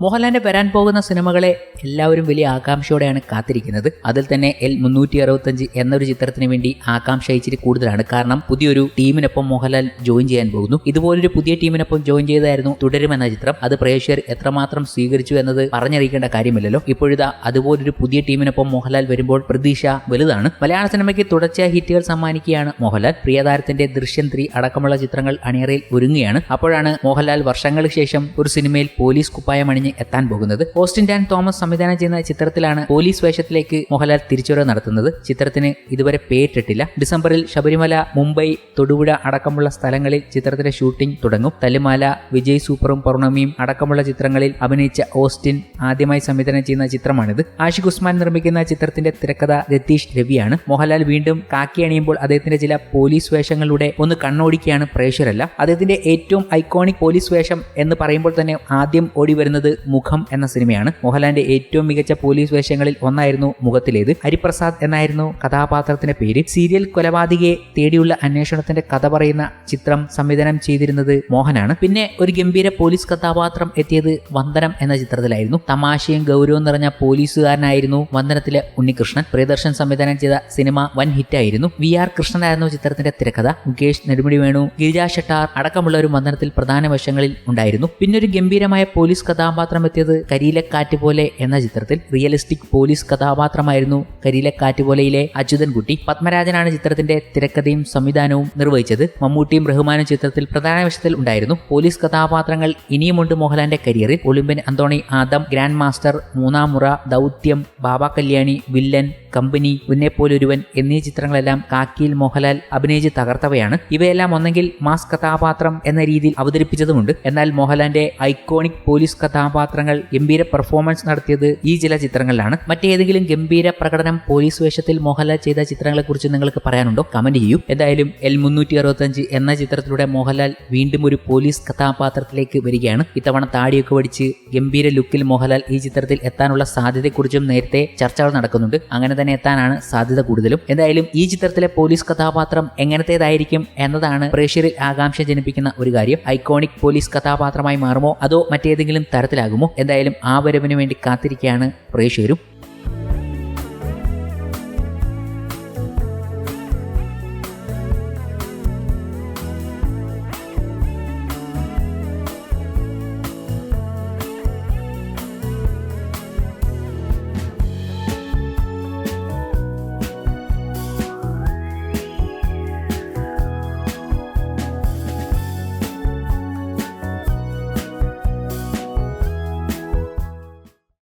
മോഹൻലാലിന്റെ വരാൻ പോകുന്ന സിനിമകളെ എല്ലാവരും വലിയ ആകാംക്ഷയോടെയാണ് കാത്തിരിക്കുന്നത്. അതിൽ തന്നെ എൽ മുന്നൂറ്റി അറുപത്തഞ്ച് എന്നൊരു ചിത്രത്തിന് വേണ്ടി ആകാംക്ഷ കൂടുതലാണ്. കാരണം പുതിയൊരു ടീമിനൊപ്പം മോഹൻലാൽ ജോയിൻ ചെയ്യാൻ പോകുന്നു. ഇതുപോലൊരു പുതിയ ടീമിനൊപ്പം ജോയിൻ ചെയ്തായിരുന്നു തുടരുമെന്ന ചിത്രം. അത് പ്രേക്ഷകർ എത്രമാത്രം സ്വീകരിച്ചു എന്നത് പറഞ്ഞറിയിക്കേണ്ട കാര്യമില്ലല്ലോ. ഇപ്പോഴിതാ അതുപോലൊരു പുതിയ ടീമിനൊപ്പം മോഹൻലാൽ വരുമ്പോൾ പ്രതീക്ഷ വലുതാണ്. മലയാള സിനിമയ്ക്ക് തുടർച്ചയായ ഹിറ്റുകൾ സമ്മാനിക്കുകയാണ് മോഹൻലാൽ. പ്രിയതാരത്തിന്റെ ദൃശ്യം ത്രീ അടക്കമുള്ള ചിത്രങ്ങൾ അണിയറയിൽ ഒരുങ്ങുകയാണ്. അപ്പോഴാണ് മോഹൻലാൽ വർഷങ്ങൾക്ക് ശേഷം ഒരു സിനിമയിൽ പോലീസ് കുപ്പായം അണിഞ്ഞ് എത്താൻ പോകുന്നത്. ഓസ്റ്റിൻ ഡാൻ തോമസ് സംവിധാനം ചെയ്യുന്ന ചിത്രത്തിലാണ് പോലീസ് വേഷത്തിലേക്ക് മോഹൻലാൽ തിരിച്ചുവരവ് നടത്തുന്നത്. ചിത്രത്തിന് ഇതുവരെ പേരിട്ടിട്ടില്ല. ഡിസംബറിൽ ശബരിമല മുംബൈ തൊടുപുഴ അടക്കമുള്ള സ്ഥലങ്ങളിൽ ചിത്രത്തിന്റെ ഷൂട്ടിംഗ് തുടങ്ങും. തല്ലുമാല വിജയ് സൂപ്പറും പൗർണമിയും അടക്കമുള്ള ചിത്രങ്ങളിൽ അഭിനയിച്ച ഓസ്റ്റിൻ ആദ്യമായി സംവിധാനം ചെയ്യുന്ന ചിത്രമാണിത്. ആഷിഖ് ഉസ്മാൻ നിർമ്മിക്കുന്ന ചിത്രത്തിന്റെ തിരക്കഥ രതീഷ് രവിയാണ്. മോഹൻലാൽ വീണ്ടും കാക്കി അണിയുമ്പോൾ അദ്ദേഹത്തിന്റെ ചില പോലീസ് വേഷങ്ങളിലൂടെ ഒന്ന് കണ്ണോടിക്കുകയാണ് പ്രേക്ഷരല്ല അദ്ദേഹത്തിന്റെ ഏറ്റവും ഐക്കോണിക് പോലീസ് വേഷം എന്ന് പറയുമ്പോൾ തന്നെ ആദ്യം ഓടി വരുന്നത് മുഖം എന്ന സിനിമയാണ്. മോഹൻലാലിന്റെ ഏറ്റവും മികച്ച പോലീസ് വേഷങ്ങളിൽ ഒന്നായിരുന്നു മുഖത്തിലേത്. ഹരിപ്രസാദ് എന്നായിരുന്നു കഥാപാത്രത്തിന്റെ പേര്. സീരിയൽ കൊലപാതകയെ തേടിയുള്ള അന്വേഷണത്തിന്റെ കഥ പറയുന്ന ചിത്രം സംവിധാനം ചെയ്തിരുന്നത് മോഹനാണ്. പിന്നെ ഒരു ഗംഭീര പോലീസ് കഥാപാത്രം എത്തിയത് വന്ദനം എന്ന ചിത്രത്തിലായിരുന്നു. തമാശയും ഗൗരവവും നിറഞ്ഞ പോലീസുകാരനായിരുന്നു വന്ദനത്തിലെ ഉണ്ണികൃഷ്ണൻ. പ്രിയദർശൻ സംവിധാനം ചെയ്ത സിനിമ വൻ ഹിറ്റായിരുന്നു. വി ആർ കൃഷ്ണനായിരുന്നു ചിത്രത്തിന്റെ തിരക്കഥ. മുകേഷ് നെടുമുടി വേണു ഗിരിജാ ഷട്ടാർ അടക്കമുള്ളവരും വന്ദനത്തിൽ പ്രധാന വശങ്ങളിൽ ഉണ്ടായിരുന്നു. പിന്നെ ഒരു ഗംഭീരമായ പോലീസ് കഥാപാത്രം എത്തിയത് കരിയിലക്കാറ്റ് പോലെ എന്ന ചിത്രത്തിൽ റിയലിസ്റ്റിക് പോലീസ് കഥാപാത്രമായിരുന്നു കരിയിലക്കാറ്റ് പോലെയിലെ അച്യുതൻ കുട്ടി പത്മരാജനാണ് ചിത്രത്തിന്റെ തിരക്കഥയും സംവിധാനവും നിർവഹിച്ചത്. മമ്മൂട്ടിയും റഹ്മാനും ചിത്രത്തിൽ പ്രധാന വേഷത്തിൽ ഉണ്ടായിരുന്നു. പോലീസ് കഥാപാത്രങ്ങൾ ഇനിയുമുണ്ട് മോഹൻലാലിന്റെ കരിയറിൽ. Olympian Anthony Adam grand master Moonnamura Dauthyam Baba Kalyani villain company Unnaipoloruvan എന്നീ ചിത്രങ്ങളെല്ലാം കാക്കിയിൽ മോഹൻലാൽ അഭിനയിച്ച് തകർത്തവയാണ്. ഇവയെല്ലാം ഒന്നെങ്കിൽ മാസ് കഥാപാത്രം എന്ന രീതിയിൽ അവതരിപ്പിച്ചതുമുണ്ട്. എന്നാൽ മോഹൻലാലിന്റെ ഐക്കോണിക് പോലീസ് കഥാപാത്രങ്ങൾ ഗംഭീര പെർഫോമൻസ് നടത്തിയത് ഈ ചില ചിത്രങ്ങളിലാണ്. മറ്റേതെങ്കിലും ഗംഭീര പ്രകടനം പോലീസ് വേഷത്തിൽ മോഹൻലാൽ ചെയ്ത ചിത്രങ്ങളെ കുറിച്ച് നിങ്ങൾക്ക് പറയാനുണ്ടോ? കമന്റ് ചെയ്യൂ. എന്തായാലും എൽ മുന്നൂറ്റി അറുപത്തഞ്ച് എന്ന ചിത്രത്തിലൂടെ മോഹൻലാൽ വീണ്ടും ഒരു പോലീസ് കഥാപാത്രത്തിലേക്ക് വരികയാണ്. ഇത്തവണ താടിയൊക്കെ പഠിച്ച് ഗംഭീര ലുക്കിൽ മോഹൻലാൽ ഈ ചിത്രത്തിൽ എത്താനുള്ള സാധ്യതയെക്കുറിച്ചും നേരത്തെ ചർച്ചകൾ നടക്കുന്നുണ്ട്. അങ്ങനെ തന്നെ എത്താനാണ് സാധ്യത കൂടുതലും. എന്തായാലും ഈ ചിത്രത്തിലെ പോലീസ് കഥാപാത്രം എങ്ങനത്തേതായിരിക്കും എന്നതാണ് പ്രേക്ഷകരിൽ ആകാംക്ഷ ജനിപ്പിക്കുന്ന ഒരു കാര്യം. ഐക്കോണിക് പോലീസ് കഥാപാത്രമായി മാറുമോ? അതോ മറ്റേതെങ്കിലും തരത്തിലാകുമോ എന്തായാലും ആ വരവിന് വേണ്ടി കാത്തിരിക്കുകയാണ് പ്രേക്ഷകരും.